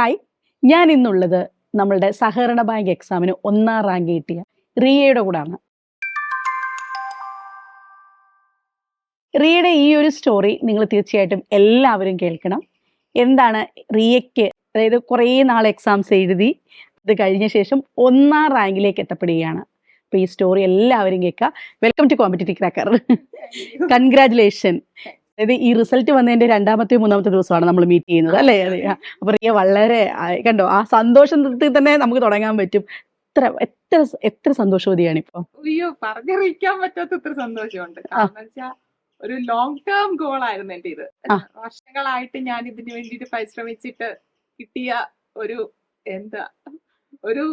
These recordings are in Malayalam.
ഹായ് ഞാൻ ഇന്നുള്ളത് നമ്മളുടെ സഹകരണ ബാങ്ക് എക്സാമിന് ഒന്നാം റാങ്ക് കിട്ടിയ റിയയുടെ കൂടാണ്. റിയയുടെ ഈ ഒരു സ്റ്റോറി നിങ്ങൾ തീർച്ചയായിട്ടും എല്ലാവരും കേൾക്കണം. എന്താണ് റിയയ്ക്ക് അതായത് കുറേ നാൾ എക്സാംസ് എഴുതി അത് കഴിഞ്ഞ ശേഷം ഒന്നാം റാങ്കിലേക്ക് എത്തപ്പെടുകയാണ്. അപ്പോൾ ഈ സ്റ്റോറി എല്ലാവരും കേൾക്കുക. Welcome to competitive cracker congratulation അതായത് ഈ റിസൾട്ട് വന്നതിന്റെ രണ്ടാമത്തെ മൂന്നാമത്തെ ദിവസമാണ് നമ്മൾ മീറ്റ് ചെയ്യുന്നത് അല്ലേ. അപ്പൊ റിയ വളരെ കണ്ടോ ആ സന്തോഷത്തിൽ തന്നെ നമുക്ക് തുടങ്ങാൻ പറ്റും. എത്ര എത്ര എത്ര സന്തോഷവതിയാണ് ഇപ്പൊ? അയ്യോ പറഞ്ഞറിയിക്കാൻ പറ്റാത്ത പറ്റാത്തത്ര സന്തോഷമുണ്ട്. കാരണം ഒരു ലോങ് ടേം ഗോൾ ആയിരുന്നു എന്റെ ഇത്. വർഷങ്ങളായിട്ട് ഞാൻ ഇതിനു വേണ്ടിട്ട് പരിശ്രമിച്ചിട്ട് കിട്ടിയ ഒരു എന്താ ഒരു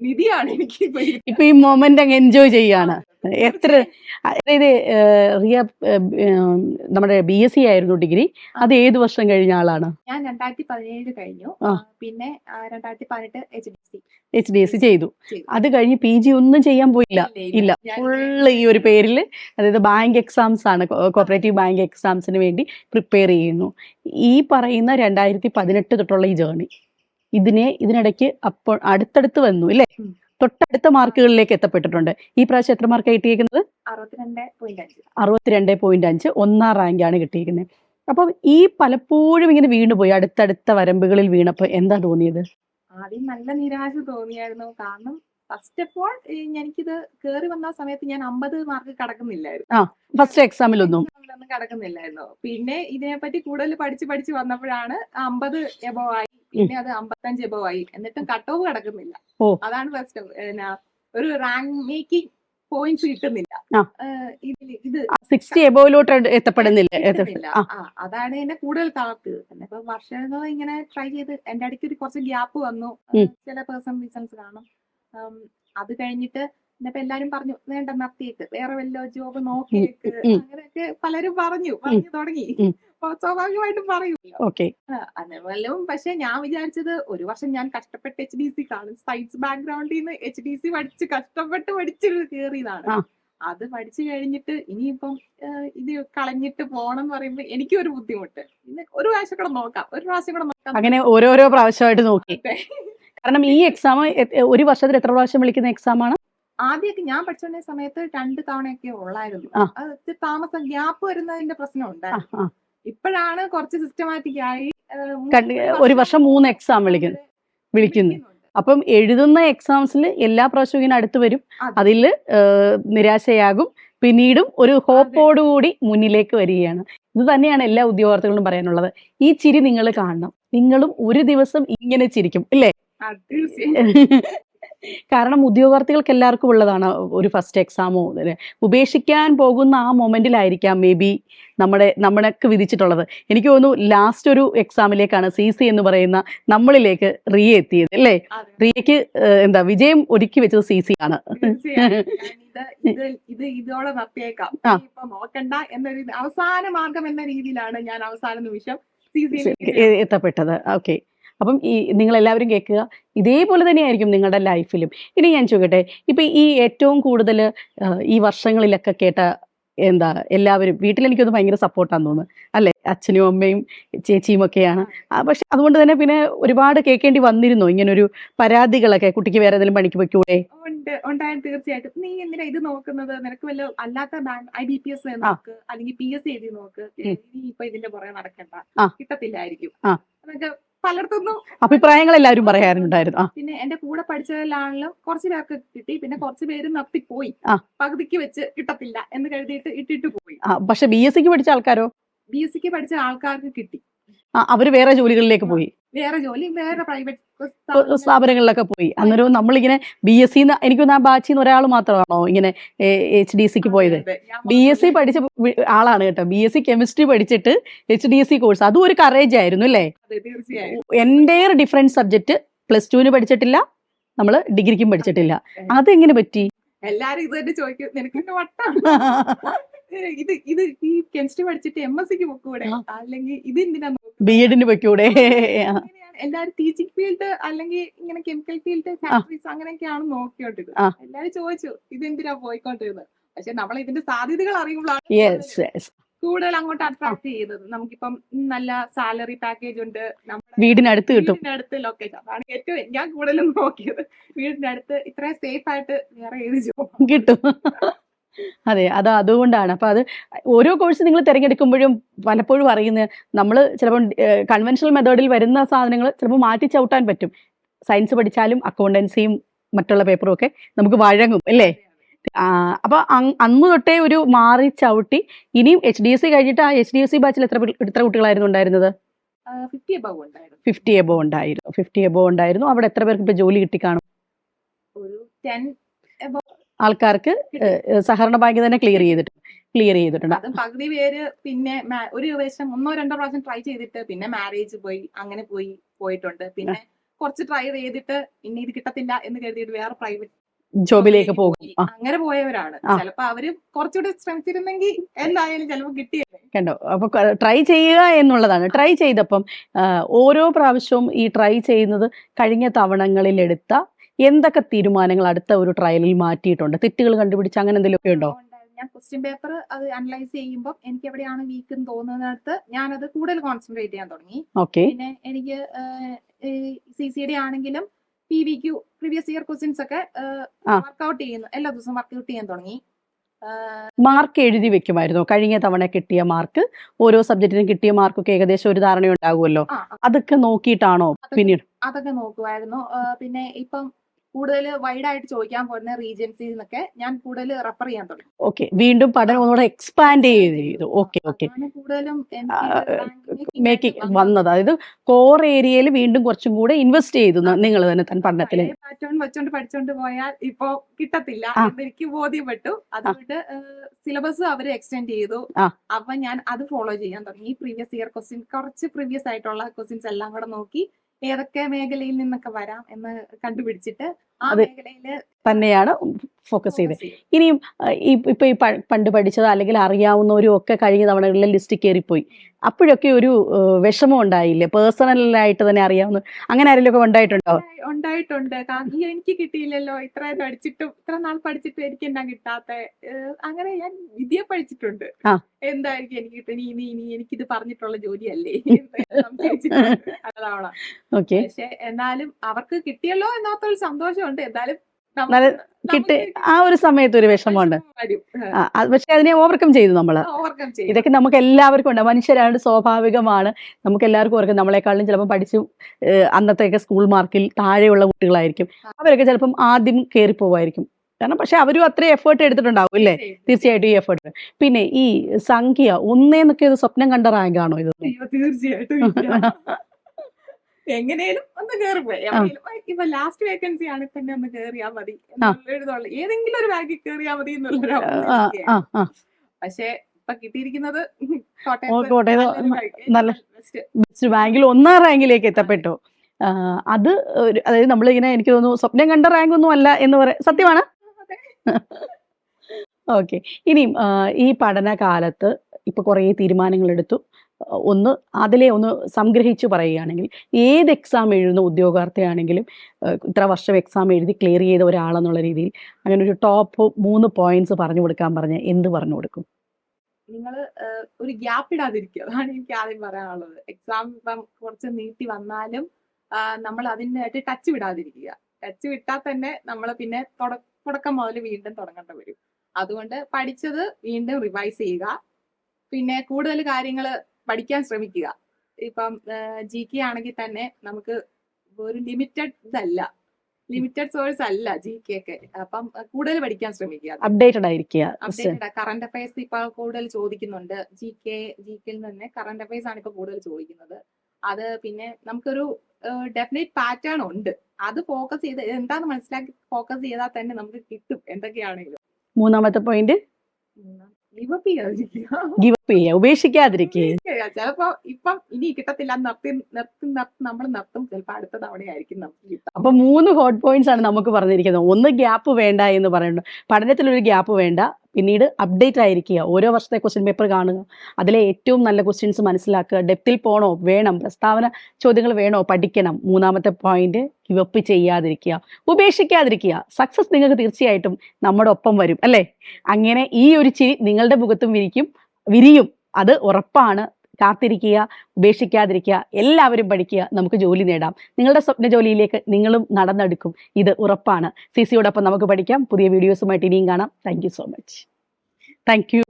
നിധിയാണ് എനിക്ക് ഇപ്പൊ ഈ മൊമെന്റ് അങ്ങ് എൻജോയ് ചെയ്യാണ്. എത്ര അതായത് റിയ നമ്മുടെ ബി എസ് സി ആയിരുന്നു ഡിഗ്രി. അത് ഏത് വർഷം കഴിഞ്ഞ ആളാണ്? ഞാൻ രണ്ടായിരത്തി പതിനേഴ് കഴിഞ്ഞു പിന്നെ രണ്ടായിരത്തി പതിനെട്ട് H D C H D S C ചെയ്തു. അത് കഴിഞ്ഞ് പി ജി ഒന്നും ചെയ്യാൻ പോയില്ല. ഇല്ല ഫുള്ള് ഈ ഒരു പേരിൽ അതായത് ബാങ്ക് എക്സാംസ് ആണ് കോപ്പറേറ്റീവ് ബാങ്ക് എക്സാംസിന് വേണ്ടി പ്രിപ്പയർ ചെയ്യുന്നു. ഈ പറയുന്ന രണ്ടായിരത്തി പതിനെട്ട് തൊട്ടുള്ള ഈ ജേർണി ഇതിനെ ഇതിനിടയ്ക്ക് അപ്പോൾ അടുത്തടുത്ത് വന്നു ഇല്ലേ? തൊട്ടടുത്ത മാർക്കുകളിലേക്ക് എത്തപ്പെട്ടിട്ടുണ്ട്. ഈ പ്രാവശ്യം എത്ര മാർക്ക് കിട്ടിയിരിക്കുന്നത് അറുപത്തിരണ്ട് പോയിന്റ് അഞ്ച്. ഒന്നാം റാങ്കാണ് കിട്ടിയിരിക്കുന്നത് അപ്പം ഈ പലപ്പോഴും ഇങ്ങനെ വീണുപോയി അടുത്തടുത്ത വരമ്പുകളിൽ വീണപ്പോൾ എന്താ തോന്നിയത്? ആദ്യം നല്ല നിരാശ തോന്നിയായിരുന്നു. കാരണം ഫസ്റ്റ് ഓഫ് ഓൾ എനിക്കിത് കേറി വന്ന സമയത്ത് ഞാൻ അമ്പത് മാർക്ക് കടക്കുന്നില്ലായിരുന്നു. ഫസ്റ്റ് എക്സാമിലൊന്നും എക്സാമിലൊന്നും കടക്കുന്നില്ലായിരുന്നു. പിന്നെ ഇതിനെപ്പറ്റി കൂടുതൽ പഠിച്ച് പഠിച്ച് വന്നപ്പോഴാണ് അമ്പത് എബോ ആയി. പിന്നെ അത് അമ്പത്തഞ്ച് ആയി. എന്നിട്ടും കട്ട് ഓഫ് കിടക്കുന്നില്ല. അതാണ് ഫസ്റ്റ് എന്നാ, ഒരു റാങ്ക് മേക്കിംഗ് പോയിന്റ്സ് കിട്ടുന്നില്ല. ഇത് സിക്സ്റ്റി എബോയിലോട്ട് എത്തപ്പെടുന്നില്ല. അതാണ് എന്നെ കൂടുതൽ തളർത്തിയത് എന്നെ ഇപ്പൊ വർഷങ്ങൾ ഇങ്ങനെ ട്രൈ ചെയ്ത് എന്റെ അടുത്ത് കുറച്ച് ഗ്യാപ്പ് വന്നു. ചില പേഴ്സൺ റീസൺസ് കാണും. അത് കഴിഞ്ഞിട്ട് ഇന്നിപ്പോ എല്ലാരും പറഞ്ഞു വേണ്ട നിർത്തിയേക്ക് വേറെ വല്ല ജോബ് നോക്കിയേക്ക്. അങ്ങനെയൊക്കെ പലരും പറഞ്ഞു പറഞ്ഞു തുടങ്ങി. സ്വാഭാവികമായിട്ടും പറയും. വല്ലതും പക്ഷെ ഞാൻ വിചാരിച്ചത് ഒരു വർഷം ഞാൻ കഷ്ടപ്പെട്ട് എച്ച് ഡി സി കാണും. സയൻസ് ബാക്ക്ഗ്രൗണ്ടിൽ നിന്ന് എച്ച് ഡി സി പഠിച്ച് കഷ്ടപ്പെട്ട് പഠിച്ച് കയറിയതാണ് അത് പഠിച്ചു കഴിഞ്ഞിട്ട് ഇനിയിപ്പം ഇത് കളഞ്ഞിട്ട് പോണം എന്ന് പറയുമ്പോ എനിക്കും ഒരു ബുദ്ധിമുട്ട് ഒരു പ്രാവശ്യം കൂടെ നോക്കാം. ഒരു പ്രാവശ്യം കൂടെ നോക്കാം. അങ്ങനെ ഓരോരോ പ്രാവശ്യമായിട്ട് നോക്കി. കാരണം ഈ എക്സാം ഒരു വർഷത്തിൽ എത്ര പ്രാവശ്യം വിളിക്കുന്ന എക്സാം ആണ്? ആദ്യമൊക്കെ ഞാൻ പഠിച്ചുകൊണ്ട സമയത്ത് രണ്ട് തവണയൊക്കെ ഉള്ളായിരുന്നു. അത് താമസം ഗ്യാപ്പ് വരുന്നതിന്റെ പ്രശ്നം ഉണ്ട് ഉണ്ടായിരുന്നു. ഇപ്പോഴാണ് കുറച്ച് സിസ്റ്റമാറ്റിക് ആയി ഒരു വർഷം മൂന്ന് എക്സാം വിളിക്കുന്നു. വിളിക്കുന്നു. അപ്പം എഴുതുന്ന എക്സാംസിൽ എല്ലാ പ്രാവശ്യവും ഇങ്ങനെ അടുത്ത് വരും. അതെ. അതിൽ നിരാശയാകും. പിന്നീടും ഒരു ഹോപ്പോടുകൂടി മുന്നിലേക്ക് വരികയാണ്. ഇത് തന്നെയാണ് എല്ലാ ഉദ്യോഗാർത്ഥികളും പറയാനുള്ളത്. ഈ ചിരി നിങ്ങൾ കാണണം. നിങ്ങളും ഒരു ദിവസം ഇങ്ങനെ ചിരിക്കും. ഇല്ലേ. കാരണം ഉദ്യോഗാർത്ഥികൾക്ക് എല്ലാവർക്കും ഉള്ളതാണ് ഒരു ഫസ്റ്റ് എക്സാമോ ഉപേക്ഷിക്കാൻ പോകുന്ന ആ മൊമെന്റിലായിരിക്കാം മേ ബി നമ്മുടെ നമ്മൾക്ക് വിധിച്ചിട്ടുള്ളത്. എനിക്ക് തോന്നുന്നു ലാസ്റ്റ് ഒരു എക്സാമിലേക്കാണ് സി സി എന്ന് പറയുന്ന നമ്മളിലേക്ക് റിയ എത്തിയത് അല്ലേ. റിയക്ക് എന്താ വിജയം ഒരുക്കി വെച്ചത് സി സി ആണ്. ഇത് ഇത് ഇത് ഇതോടെ നിർത്തിയേക്കാം. ഇപ്പൊ നോക്കണ്ട എന്നൊരു അവസാന മാർഗം എന്ന രീതിയിലാണ് ഞാൻ അവസാന നിമിഷം എത്തപ്പെട്ടത്. ഓക്കെ അപ്പം ഈ നിങ്ങളെല്ലാവരും കേൾക്കുക. ഇതേപോലെ തന്നെയായിരിക്കും നിങ്ങളുടെ ലൈഫിലും. ഇനി ഞാൻ ചോദിക്കട്ടെ ഇപ്പം ഈ ഏറ്റവും കൂടുതൽ ഈ വർഷങ്ങളിലൊക്കെ കേട്ട എന്താ എല്ലാവരും വീട്ടിൽ എനിക്കൊന്ന് ഭയങ്കര സപ്പോർട്ടാന്ന് തോന്നുന്നു. അല്ലേ? അച്ഛനും അമ്മയും ചേച്ചിയും ഒക്കെയാണ്. പക്ഷെ അതുകൊണ്ട് തന്നെ പിന്നെ ഒരുപാട് കേൾക്കേണ്ടി വന്നിരുന്നു? ഇങ്ങനൊരു പരാതികളൊക്കെ കുട്ടിക്ക് വേറെ ഏതെങ്കിലും പണിക്ക് ഉണ്ട് ഉണ്ടായാലും തീർച്ചയായിട്ടും. നീ എന്തിനാ ഇത് നോക്കുന്നത്? നിനക്ക് വല്ല അല്ലാത്ത bank I B P S നോക്ക് അല്ലെങ്കിൽ പി എസ് എഴുതി നോക്ക്. നീ ഇപ്പൊ ഇതിന്റെ പുറകെ നടക്കണ്ട. കിട്ടത്തില്ലായിരിക്കും. പലയിടത്തുനിന്നും അഭിപ്രായങ്ങൾ എല്ലാവരും പറയാറുണ്ടായിരുന്നു പിന്നെ എന്റെ കൂടെ പഠിച്ചതിലാണെങ്കിലും കുറച്ച് പേർക്ക് കിട്ടി. പിന്നെ കുറച്ച് പേര് നിർത്തിപ്പോയി. പകുതിക്ക് വെച്ച് കിട്ടത്തില്ല എന്ന് കരുതിയിട്ട് ഇട്ടിട്ട് പോയി. പക്ഷെ ബി എസ് സിക്ക് പഠിച്ച ആൾക്കാരോ? ബി എസ് സിക്ക് പഠിച്ച ആൾക്കാർക്ക് കിട്ടി. ആ, അവർ വേറെ ജോലികളിലേക്ക് പോയി. വേറെ ജോലി വേറെ പ്രൈവറ്റ് സ്ഥാപനങ്ങളിലൊക്കെ പോയി. അന്നേരം നമ്മളിങ്ങനെ ബി എസ് സി എനിക്ക് ആ ബാച്ചിൽ നിന്ന് ഒരാൾ മാത്രമാണോ ഇങ്ങനെ എച്ച് ഡി സിക്ക് പോയത്? ബി എസ് സി പഠിച്ച ആളാണ് കേട്ടോ. ബി എസ് സി കെമിസ്ട്രി പഠിച്ചിട്ട് H D S C course അതും ഒരു കറേജ് ആയിരുന്നു അല്ലേ? അതെ തീർച്ചയായും. എന്റെ ഡിഫറെന്റ് സബ്ജക്ട് പ്ലസ് ടുവിന് പഠിച്ചിട്ടില്ല. നമ്മൾ ഡിഗ്രിക്കും പഠിച്ചിട്ടില്ല. അതെങ്ങനെ പറ്റി? എല്ലാരും ഇത് തന്നെ ചോദിക്കും. നിനക്ക് വട്ടാണ്? ഇത് ഇത് ഈ കെമിസ്ട്രി പഠിച്ചിട്ട് എം എസ് സിക്ക് പൊക്കൂടെ? അല്ലെങ്കിൽ ഇത് എന്തിനാ ബി എഡിന് പൊക്കൂടെ എല്ലാരും ടീച്ചിങ് ഫീൽഡ് അല്ലെങ്കിൽ ഇങ്ങനെ കെമിക്കൽ ഫീൽഡ് ഫാക്ടറീസ് അങ്ങനെയൊക്കെയാണ് നോക്കിക്കൊണ്ടിരുന്നത്. ആ. എല്ലാരും ചോദിച്ചു ഇത് എന്തിനാ പോയിക്കോണ്ടിരുന്നത് പക്ഷെ നമ്മൾ ഇതിന്റെ സാധ്യതകൾ അറിയുമ്പോഴാണ് കൂടുതൽ അങ്ങോട്ട് അട്രാക്ട് ചെയ്തത് നമുക്കിപ്പം നല്ല സാലറി പാക്കേജ് ഉണ്ട്. വീടിനടുത്ത് കിട്ടും. വീടിനടുത്ത് അടുത്ത് ലൊക്കേഷൻ അതാണ് ഏറ്റവും ഞാൻ കൂടുതലും നോക്കിയത്. വീടിനടുത്ത് അടുത്ത് ഇത്രയും സേഫ് ആയിട്ട് വേറെ ഏത് ജോബ് കിട്ടും. അതെ അത് അതുകൊണ്ടാണ്. അപ്പൊ അത് ഓരോ കോഴ്സ് നിങ്ങൾ തിരഞ്ഞെടുക്കുമ്പോഴും പലപ്പോഴും അറിയുന്നത് നമ്മൾ ചിലപ്പോൾ കൺവെൻഷണൽ മെത്തേഡിൽ വരുന്ന സാധനങ്ങൾ ചിലപ്പോൾ മാറ്റി ചവിട്ടാൻ പറ്റും. സയൻസ് പഠിച്ചാലും അക്കൗണ്ടൻസിയും മറ്റുള്ള പേപ്പറും ഒക്കെ നമുക്ക് വഴങ്ങും അല്ലേ? അപ്പൊ അന്ന് തൊട്ടേ ഒരു മാറി ചവിട്ടി ഇനിയും എച്ച് ഡി എസ് സി കഴിഞ്ഞിട്ട് ആ എച്ച് ഡി എസ് സി ബാച്ചിൽ എത്ര എത്ര കുട്ടികളായിരുന്നു ഉണ്ടായിരുന്നത്? ഫിഫ്റ്റി അബവ് ഉണ്ടായിരുന്നു. ഫിഫ്റ്റി എബോ ഉണ്ടായിരുന്നു. ഫിഫ്റ്റി എബോ ഉണ്ടായിരുന്നു. അവിടെ എത്ര പേർക്ക് ഇപ്പൊ ജോലി കിട്ടി കാണും ഒരു ടെൻ ആൾക്കാർക്ക് സഹകരണ ബാങ്ക് തന്നെ ക്ലിയർ ചെയ്തിട്ടുണ്ട് ക്ലിയർ ചെയ്തിട്ടുണ്ട്. അതും പകുതി പേര് പിന്നെ ഒരു പ്രാവശ്യം ഒന്നോ രണ്ടോ പ്രാവശ്യം ട്രൈ ചെയ്തിട്ട് പിന്നെ മാരേജ് പോയി അങ്ങനെ പോയി പോയിട്ടുണ്ട്. പിന്നെ കുറച്ച് ട്രൈ ചെയ്തിട്ട് ഇനി ഇത് കിട്ടത്തില്ല എന്ന് കരുതിയിട്ട് വേറെ പ്രൈവറ്റ് ജോബിലേക്ക് പോകും. അങ്ങനെ പോയവരാണ്. ചിലപ്പോ അവർ കുറച്ചുകൂടെ ശ്രമിച്ചിരുന്നെങ്കിൽ എന്തായാലും ചിലപ്പോ കിട്ടിയല്ലേ? കണ്ടോ? അപ്പൊ ട്രൈ ചെയ്യുക എന്നുള്ളതാണ്. ട്രൈ ചെയ്തപ്പം ഓരോ പ്രാവശ്യവും ഈ ട്രൈ ചെയ്യുന്നത് കഴിഞ്ഞ തവണങ്ങളിൽ എടുത്ത എന്തൊക്കെ തീരുമാനങ്ങൾ അടുത്ത ഒരു ട്രയലിൽ മാറ്റിയിട്ടുണ്ട്? തെറ്റുകൾ കണ്ടുപിടിച്ച് അങ്ങനെ എന്തെങ്കിലുമൊക്കെ ഉണ്ടോ? ഞാൻ ക്വസ്റ്റ്യൻ പേപ്പർ അത് അനലൈസ് ചെയ്യുമ്പോൾ എനിക്ക് എവിടെയാണ് വീക്ക് എന്ന് തോന്നുന്നിടത്ത് ഞാനത് കൂടുതൽ കോൺസെൻട്രേറ്റ് ചെയ്യാൻ തുടങ്ങി. പിന്നെ എനിക്ക് സി സി ഡി ആണെങ്കിലും P V Q previous year questions ഒക്കെ. വർക്ക്ഔട്ട് ചെയ്യുന്നു. എല്ലാ ദിവസവും വർക്ക്ഔട്ട് ചെയ്യാൻ തുടങ്ങി. മാർക്ക് എഴുതി വെക്കുമായിരുന്നു. കഴിഞ്ഞ തവണ കിട്ടിയ മാർക്ക് ഓരോ സബ്ജക്റ്റിനും കിട്ടിയ മാർക്കൊക്കെ ഏകദേശം ഒരു ധാരണ ഉണ്ടാകുമല്ലോ അതൊക്കെ നോക്കിയിട്ടാണോ പിന്നീട്? അതൊക്കെ നോക്കുമായിരുന്നു. പിന്നെ ഇപ്പം കൂടുതൽ വൈഡ് ആയിട്ട് ചോദിക്കാൻ പോകുന്ന റീജൻസിൽ നിന്നൊക്കെ ഞാൻ കൂടുതൽ റെഫർ ചെയ്യാൻ തുടങ്ങി. ഓക്കെ വീണ്ടും പഠനം ഒന്നുകൂടെ എക്സ്പാൻഡ് ചെയ്തു ഓക്കെ ഓക്കെ കൂടുതലും മേക്കിംഗ് വന്നത്. അതായത് കോർ ഏരിയയിൽ വീണ്ടും കുറച്ചും കൂടെ ഇൻവെസ്റ്റ് ചെയ്തു നിങ്ങൾ തന്നെ തൻ പഠനത്തിൽ പാറ്റേൺ വെച്ചോണ്ട് പഠിച്ചോണ്ട് പോയാൽ ഇപ്പോ കിട്ടത്തില്ല. എനിക്ക് ബോധ്യപ്പെട്ടു. അതുകൊണ്ട് സിലബസ് അവർ എക്സ്റ്റെൻഡ് ചെയ്തു. അപ്പൊ ഞാൻ അത് ഫോളോ ചെയ്യാൻ തുടങ്ങി. പ്രീവിയസ് ഇയർ ക്വസ്റ്റ്യൻ കുറച്ച് പ്രീവിയസ് ആയിട്ടുള്ള ക്വസ്റ്റ്യൻസ് എല്ലാം കൂടെ നോക്കി ഏതൊക്കെ മേഖലയിൽ നിന്നൊക്കെ വരാം എന്ന് കണ്ടുപിടിച്ചിട്ട് അത് തന്നെയാണ് ഫോക്കസ് ചെയ്തത്. ഇനിയും ഈ ഇപ്പൊ ഈ പണ്ട് പഠിച്ചത് അല്ലെങ്കിൽ അറിയാവുന്നവരും ഒക്കെ കഴിഞ്ഞ തവണകളിലെ ലിസ്റ്റ് കയറിപ്പോയി അപ്പോഴൊക്കെ ഒരു വിഷമം ഉണ്ടായില്ലേ? പേഴ്സണലായിട്ട് തന്നെ അറിയാവുന്ന അങ്ങനെ ആരെങ്കിലും ഒക്കെ ഉണ്ടായിട്ടുണ്ടോ? ഉണ്ടായിട്ടുണ്ട്. എനിക്ക് കിട്ടിയില്ലല്ലോ. ഇത്ര പഠിച്ചിട്ടും ഇത്ര നാൾ പഠിച്ചിട്ടും എനിക്ക് എന്നാ കിട്ടാത്ത? അങ്ങനെ ഞാൻ വിദ്യ പഠിച്ചിട്ടുണ്ട്. എന്തായിരിക്കും എനിക്ക് കിട്ടുന്നത് ഇനി ഇനി എനിക്കിത് പറഞ്ഞിട്ടുള്ള ജോലിയല്ലേ? ഓക്കെ പക്ഷെ എന്നാലും അവർക്ക് കിട്ടിയല്ലോ എന്നോർത്തൊരു സന്തോഷമുണ്ട് എന്നാലും കിട്ടി ആ ഒരു സമയത്ത് ഒരു വിഷമമുണ്ട്. പക്ഷെ അതിനെ ഓവർകം ചെയ്തു നമ്മൾ ഇതൊക്കെ നമുക്ക് എല്ലാവർക്കും ഉണ്ട്. മനുഷ്യരാണ് സ്വാഭാവികമാണ്. നമുക്ക് എല്ലാവർക്കും ഓർക്കും. നമ്മളെക്കാളും ചിലപ്പോൾ പഠിച്ചു അന്നത്തെ അന്നത്തെയൊക്കെ സ്കൂൾ മാർക്കിൽ താഴെയുള്ള കുട്ടികളായിരിക്കും. അവരൊക്കെ ചിലപ്പം ആദ്യം കയറി പോവായിരിക്കും. കാരണം പക്ഷെ അവരും അത്രയും എഫേർട്ട് എടുത്തിട്ടുണ്ടാവും അല്ലേ തീർച്ചയായിട്ടും ഈ എഫേർട്ട് പിന്നെ ഈ സംഖ്യ ഒന്നേന്നൊക്കെ ഇത് സ്വപ്നം കണ്ട റാങ്ക് ആണോ ഇത് തീർച്ചയായിട്ടും. എങ്ങനെയും ഒന്ന് കേറി പോയി. "ആ, ഇപ്പൊ ലാസ്റ്റ് വേക്കൻസി ആണ് തന്നെ ഒന്ന് കേറിയാ മതി. എന്നുള്ളൊരിതുള്ള ഏതെങ്കിലും ഒരു ബാഗിൽ കേറിയാ മതി എന്നുള്ളൊരു ആ പക്ഷെ ഇപ്പൊ കിട്ടിയിരിക്കുന്നത്. നല്ല. ബെസ്റ്റ് ബാങ്കിൽ ഒന്നാം റാങ്കിലേക്ക് എത്തപ്പെട്ടു. അത് അതായത് നമ്മളിങ്ങനെ എനിക്ക് തോന്നുന്നു സ്വപ്നം കണ്ട റാങ്ക് ഒന്നും അല്ല എന്ന് പറയാം. സത്യമാണ്. ഓക്കെ ഇനിയും ഈ ഈ പഠനകാലത്ത് ഇപ്പൊ കുറേ തീരുമാനങ്ങൾ എടുത്തു ഒന്ന് അതിലെ ഒന്ന് സംഗ്രഹിച്ച് പറയുകയാണെങ്കിൽ ഏത് എക്സാം എഴുതുന്ന ഉദ്യോഗാർത്ഥിയാണെങ്കിലും ഇത്ര വർഷം എക്സാം എഴുതി ക്ലിയർ ചെയ്ത ഒരാളെന്നുള്ള രീതിയിൽ അങ്ങനെ ഒരു ടോപ്പ് മൂന്ന് പോയിന്റ്സ് പറഞ്ഞു കൊടുക്കാൻ പറഞ്ഞ എന്ത് പറഞ്ഞു കൊടുക്കും? നിങ്ങൾ ഒരു ഗ്യാപ്പ് ഇടാതിരിക്കുക. അതാണ് എനിക്ക് ആദ്യം പറയാനുള്ളത്. എക്സാം ഇപ്പം കുറച്ച് നീട്ടി വന്നാലും നമ്മൾ അതിനായിട്ട് ടച്ച് വിടാതിരിക്കുക. ടച്ച് വിട്ടാൽ തന്നെ നമ്മൾ പിന്നെ തുട- തുടക്കം മുതൽ വീണ്ടും തുടങ്ങേണ്ടി വരും. അതുകൊണ്ട് പഠിച്ചത് വീണ്ടും റിവൈസ് ചെയ്യുക. പിന്നെ കൂടുതൽ കാര്യങ്ങൾ പഠിക്കാൻ ശ്രമിക്കുക. ഇപ്പം ജി കെ ആണെങ്കിൽ തന്നെ നമുക്ക് ഒരു ലിമിറ്റഡ് ഇതല്ല. ലിമിറ്റഡ് സോഴ്സ് അല്ല ജി കെ ഒക്കെ. അപ്പം കൂടുതൽ പഠിക്കാൻ ശ്രമിക്കുക. അപ്ഡേറ്റഡ് ആയിരിക്കുക. അപ്ഡേറ്റഡ് കറണ്ട് അഫയേഴ്സ് ഇപ്പൊ കൂടുതൽ ചോദിക്കുന്നുണ്ട്. ജി കെ ജി കെയിൽ തന്നെ കറണ്ട് അഫയേഴ്സ് ആണ് ഇപ്പൊ കൂടുതൽ ചോദിക്കുന്നത്. അത് പിന്നെ നമുക്കൊരു ഡെഫിനറ്റ് പാറ്റേൺ ഉണ്ട്. അത് ഫോക്കസ് ചെയ്ത് എന്താന്ന് മനസ്സിലാക്കി ഫോക്കസ് ചെയ്താൽ തന്നെ നമുക്ക് കിട്ടും. എന്തൊക്കെയാണെങ്കിലും. മൂന്നാമത്തെ പോയിന്റ് ഗിവപ്പ് ചെയ്യുക ഉപേക്ഷിക്കാതിരിക്കുക ചിലപ്പോ ഇപ്പം ഇനി കിട്ടത്തില്ല. നിർത്തി നിർത്തി നിർത്തി നമ്മൾ നിർത്തും. ചിലപ്പോ അടുത്ത തവണയായിരിക്കും നമുക്ക് അപ്പൊ മൂന്ന് ഹോട്ട് പോയിന്റ്സ് ആണ് നമുക്ക് പറഞ്ഞിരിക്കുന്നത്. ഒന്ന് ഗ്യാപ്പ് വേണ്ട എന്ന് പറയുന്നുണ്ട്. പഠനത്തിലൊരു ഗ്യാപ്പ് വേണ്ട. പിന്നീട് അപ്ഡേറ്റ് ആയിരിക്കുക. ഓരോ വർഷത്തെ ക്വസ്റ്റ്യൻ പേപ്പർ കാണുക. അതിലെ ഏറ്റവും നല്ല ക്വസ്റ്റ്യൻസ് മനസ്സിലാക്കുക. ഡെപ്തിൽ പോകണോ വേണം. പ്രസ്താവന ചോദ്യങ്ങൾ വേണോ? പഠിക്കണം. മൂന്നാമത്തെ പോയിന്റ് ഗിവപ്പ് ചെയ്യാതിരിക്കുക. ഉപേക്ഷിക്കാതിരിക്കുക. സക്സസ് നിങ്ങൾക്ക് തീർച്ചയായിട്ടും നമ്മുടെ ഒപ്പം വരും. അല്ലേ? അങ്ങനെ ഈ ഒരു ചിരി നിങ്ങളുടെ മുഖത്തും വിരിക്കും വിരിയും. അത് ഉറപ്പാണ്. കാത്തിരിക്കുക ഉപേക്ഷിക്കാതിരിക്കുക എല്ലാവരും പഠിക്കുക നമുക്ക് ജോലി നേടാം. നിങ്ങളുടെ സ്വപ്ന ജോലിയിലേക്ക് നിങ്ങളും നടന്നെടുക്കും. ഇത് ഉറപ്പാണ്. സി സിയോടൊപ്പം നമുക്ക് പഠിക്കാം. പുതിയ വീഡിയോസുമായിട്ട് ഇനിയും കാണാം. Thank so much thank you